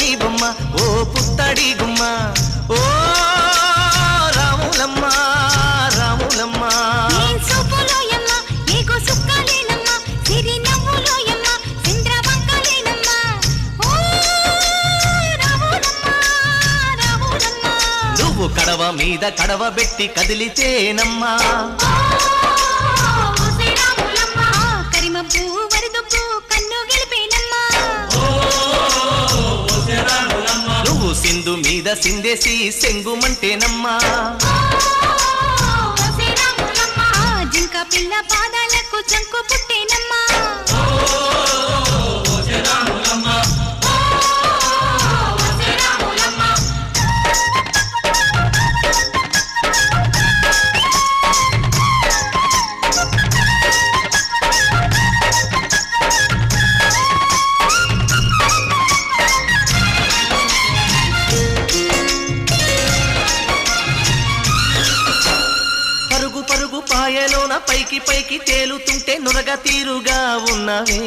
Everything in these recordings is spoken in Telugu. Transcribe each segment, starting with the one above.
పున్నమి బొమ్మ ఓ పుత్తడి గుమ్మ. ఓ రాములమ్మ రాములమ్మ. నీ. నువ్వు కడవ మీద కడవ పెట్టి కదిలితేనమ్మా. ఓ ఓసే రావులమ్మ, మీద సిందేసి సెంగుమంటేనమ్మా ఓ జింక పిల్ల పాదాలకు చంకు పుట్టేనమ్మ. పాయలోన పైకి పైకి తేలుతుంటే నురగ తీరుగా ఉన్నవే.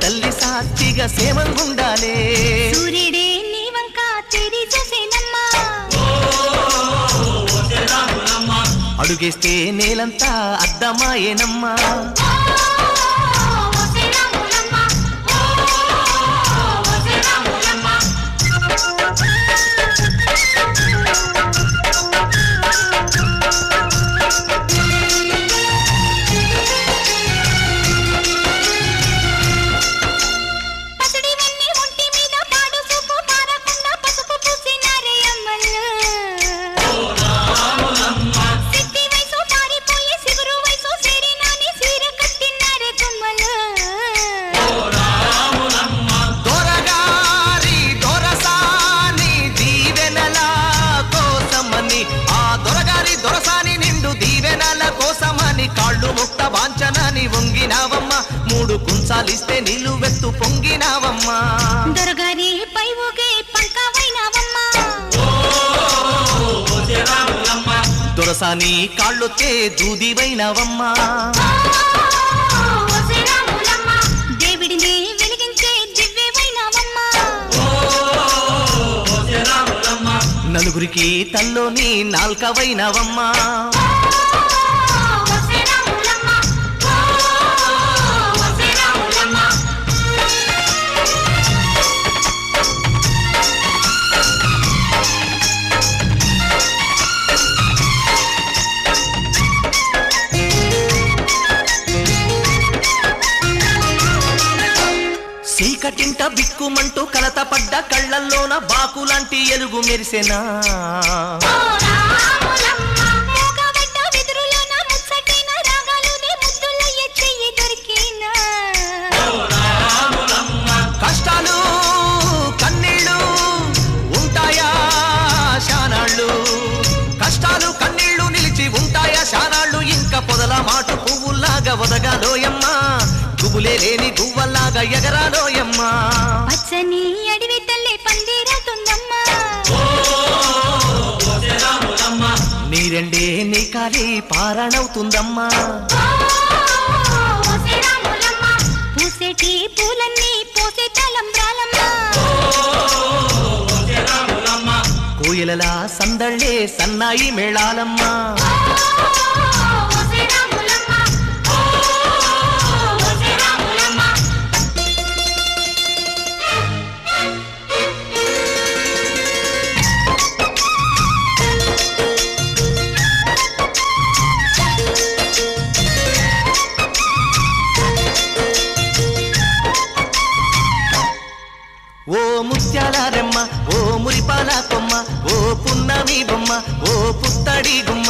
తల్లి సాక్షిగా సేమంగుండాలే సూర్యుడే నీ వంక తెరి చూసేనమ్మా. అడుగేస్తే నేలంతా అద్దమాయేనమ్మా కుంచాలిస్తే నిలువెత్తు పొంగినావమ్మా దొరగారి పై ఊగే పంకవైనావమ్మా. దొరసాని కాళ్ళొచ్చే దూదివైనావమ్మా. దేవుడిని వెలిగించే దివ్యమైనావమ్మా. నలుగురికి తల్లోని నాల్కవైనావమ్మా చీకటింట బిక్కుమంటూ కలత పడ్డ కళ్ళల్లోన బాకులాంటి ఎలుగు మెరిసెనా? కష్టాలు కన్నీళ్ళు ఉంటాయా శానాళ్ళు? కష్టాలు కన్నీళ్ళు నిలిచి ఉంటాయా శానాళ్ళు? ఇంకా పొదల మాట పువ్వుల్లాగా ఒదగాలోయమ్మా గుబులే లేని గువ్వల్లాగా ఎగరాలోయమ్మా పచ్చని అడవి తల్లి పందిరవుతుందమ్మా నీరెండే నీ కాలి పారణవుతుందమ్మా. పూసేటి పూలన్నీ పోసే తలంబ్రాలమ్మా కోయిలలా సందళ్ళే సన్నాయి మేళాలమ్మా. రెమ్మ ఓ